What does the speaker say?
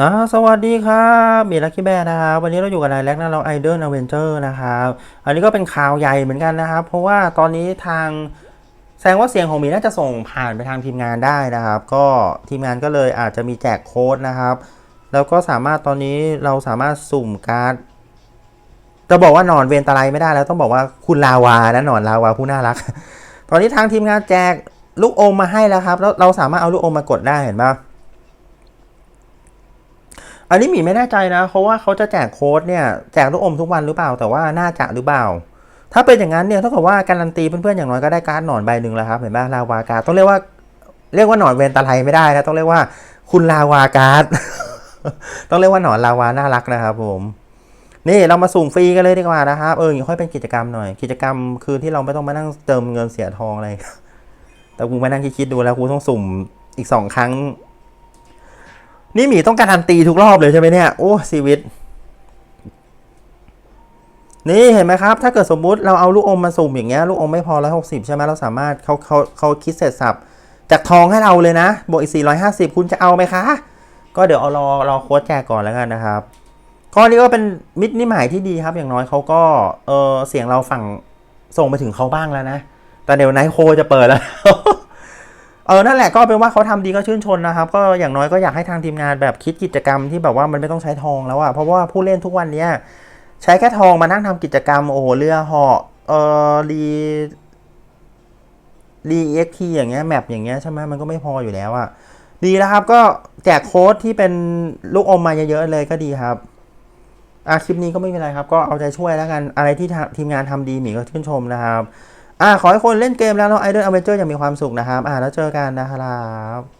ฮะสวัสดีครับมีลัคกี้แบนะครับ วันนี้เราอยู่กับนายแล็กนะเราไอเดอร์อเวนเจอร์นะครับ อันนี้ก็เป็นข่าวใหญ่เหมือนกันนะครับ เพราะว่าตอนนี้ทางแสดงว่าเสียงของมีน่าจะส่งผ่านไปทางทีมงานได้นะครับ ก็ทีมงานก็เลยอาจจะมีแจกโค้ดนะครับ แล้วก็สามารถตอนนี้เราสามารถสุ่มการ์ดจะบอกว่านอนเวนตะไลไม่ได้แล้วต้องบอกว่าคุณลาวานะนอนลาวาผู้น่ารัก ตอนนี้ทางทีมงานแจกลูกอมมาให้แล้วครับ แล้วเราสามารถเอาลูกอมมากดได้เห็นปะ อันนี้หมีไม่แน่ใจนะ เพราะว่าเขาจะแจกโค้ดเนี่ยแจกลูกอมทุกวันหรือเปล่า แต่ว่าน่าจะหรือเปล่า ถ้าเป็นอย่างนั้นเนี่ยเท่ากับว่าการันตีเพื่อนๆอย่างน้อยก็ได้การ์ดหนอนใบหนึ่งแล้วครับเห็นปะลาวาการ์ดต้องเรียกว่า เรียกว่าหนอนเวนตาไลไม่ได้นะต้องเรียกว่าคุณลาวาการ์ดต้องเรียกว่าหนอนลาวาน่ารักนะครับผมนี่เรามาสุ่มฟรีกันเลยดีกว่านะครับเอออย่าค่อยเป็นกิจกรรมหน่อย กิจกรรมคือที่เราไม่ต้องมานั่งเติมเงินเสียทองอะไรแต่กูมานั่งคิดดูแล้วกูต้องสุ่มอีกสองครั้ง นี่หมีต้องการันตีทุกรอบเลยใช่ไหมเนี่ย โอ้ชีวิต นี่เห็นไหมครับ ถ้าเกิดสมมุติเราเอาลูกอมมาสุ่มอย่างเงี้ยลูกอมไม่พอร้อยหกสิบใช่ไหมเราสามารถเขาเขาเขาคิดเสร็จสับจากทองให้เราเลยนะ บวกอีกสี่ร้อยห้าสิบคุณจะเอาไหมคะ ก็เดี๋ยวเอารอรอโค้ดแจกก่อนแล้วกันนะครับข้อนี้ก็เป็นมิตรนิหมายที่ดีครับ อย่างน้อยเขาก็เออเสียงเราฝั่งส่งไปถึงเขาบ้างแล้วนะ แต่เดี๋ยวไนท์โคจะเปิดแล้ว เออนั่นแหละก็เป็นว่าเขาทำดีก็ชื่นชนนะครับ ก็อย่างน้อยก็อยากให้ทางทีมงานแบบคิดกิจกรรมที่แบบว่ามันไม่ต้องใช้ทองแล้วอะเพราะว่าผู้เล่นทุกวันเนี้ยใช้แค่ทองมานั่งทำกิจกรรมโอ้โหเรือเหาะเออรีรีเอ็กทีอย่างเงี้ยแมปอย่างเงี้ยใช่ไหมมันก็ไม่พออยู่แล้วอะดีแล้วครับก็แจกโค้ดที่เป็นลูกอมมาเยอะๆเลยก็ดีครับอะคลิปนี้ก็ไม่เป็นไรครับ ก็เอาใจช่วยแล้วกันอะไรที่ทีมงานทำดีหมีก็ชื่นชมนะครับ อ่าขอให้คนเล่นเกมแล้วเนาะไอเดอร์อเวนเจอร์ยังมีความสุขนะครับ อ่าแล้วเจอกันนะครับ